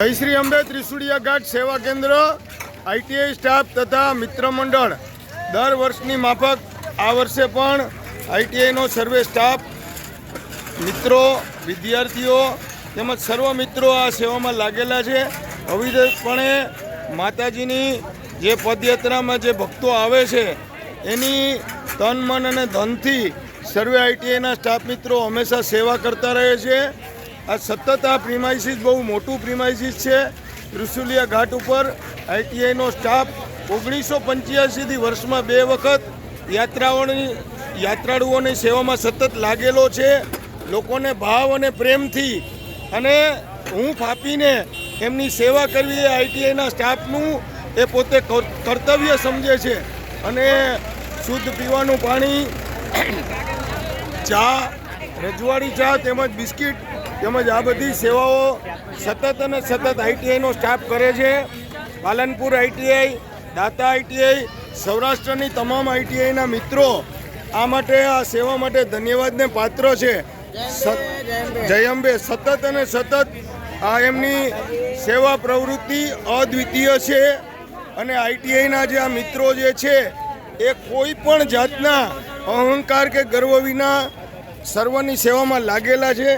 જય શ્રી અંબે ત્રિશુડિયા ઘાટ સેવા કેન્દ્ર આઈટીઆઈ સ્ટાફ તથા મિત્ર મંડળ. દર વર્ષની માફક આ વર્ષે પણ આઈટીઆઈનો સર્વે સ્ટાફ, મિત્રો, વિદ્યાર્થીઓ તેમજ સર્વ મિત્રો આ સેવામાં લાગેલા છે. અવિધપણે માતાજીની જે પદયાત્રામાં જે ભક્તો આવે છે, એની તન, મન અને ધનથી સર્વે આઈટીઆઈના સ્ટાફ મિત્રો હંમેશા સેવા કરતા રહે છે. આ સતત આ પ્રિમાઇસીસ બહુ મોટું પ્રિમાઇસીસ છે. ત્રિશુલિયા ઘાટ ઉપર આઈટીઆઈનો સ્ટાફ ઓગણીસો પંચ્યાસીથી વર્ષમાં બે વખત યાત્રાઓની, યાત્રાળુઓની સેવામાં સતત લાગેલો છે. લોકોને ભાવ અને પ્રેમથી અને હું ફાપીને એમની સેવા કરવી એ આઈટીઆઈના સ્ટાફનું એ પોતે કર્તવ્ય સમજે છે. અને શુદ્ધ પીવાનું પાણી, ચા, રજવાડી ચા તેમજ બિસ્કિટ તેમજ આ બધી સેવાઓ સતત અને સતત આઈટીઆઈનો સ્ટાફ કરે છે. પાલનપુર આઈટીઆઈ દાતા આઈટીઆઈ સૌરાષ્ટ્રની તમામ આઈટીઆઈના મિત્રો આ માટે, આ સેવા માટે ધન્યવાદને પાત્ર છે. જય અંબે. સતત અને સતત આ એમની સેવા પ્રવૃત્તિ અદ્વિતીય છે અને આઈટીઆઈના જે આ મિત્રો જે છે, એ કોઈ પણ જાતના અહંકાર કે ગર્વ વિના સર્વની સેવામાં લાગેલા છે.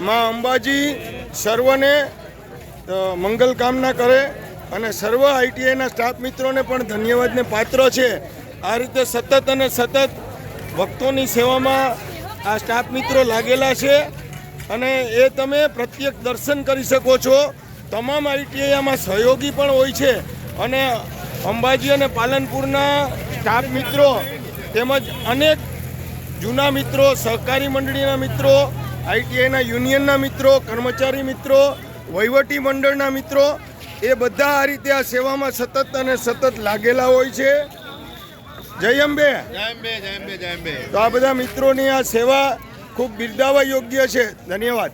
માં અંબાજી સર્વને મંગલ કામના કરે અને સર્વ આઈટીઆઈના સ્ટાફ મિત્રોને પણ ધન્યવાદને પાત્ર છે. આ રીતે સતત અને સતત ભક્તોની સેવામાં આ સ્ટાફ મિત્રો લાગેલા છે અને એ તમે પ્રત્યક્ષ દર્શન કરી શકો છો. તમામ આઈટીઆઈ આમાં સહયોગી પણ હોય છે અને અંબાજી અને પાલનપુરના સ્ટાફ મિત્રો તેમજ અનેક જૂના મિત્રો, સહકારી મંડળીના મિત્રો આઈટીઆઈના યુનિયનના મિત્રો કર્મચારી મિત્રો વહીવટી મંડળના મિત્રો એ બધા આ રીતે આ સેવામાં સતત અને સતત લાગેલા હોય છે. જય અંબે તો આ બધા મિત્રોની આ સેવા ખૂબ બિરદાવા યોગ્ય છે. ધન્યવાદ.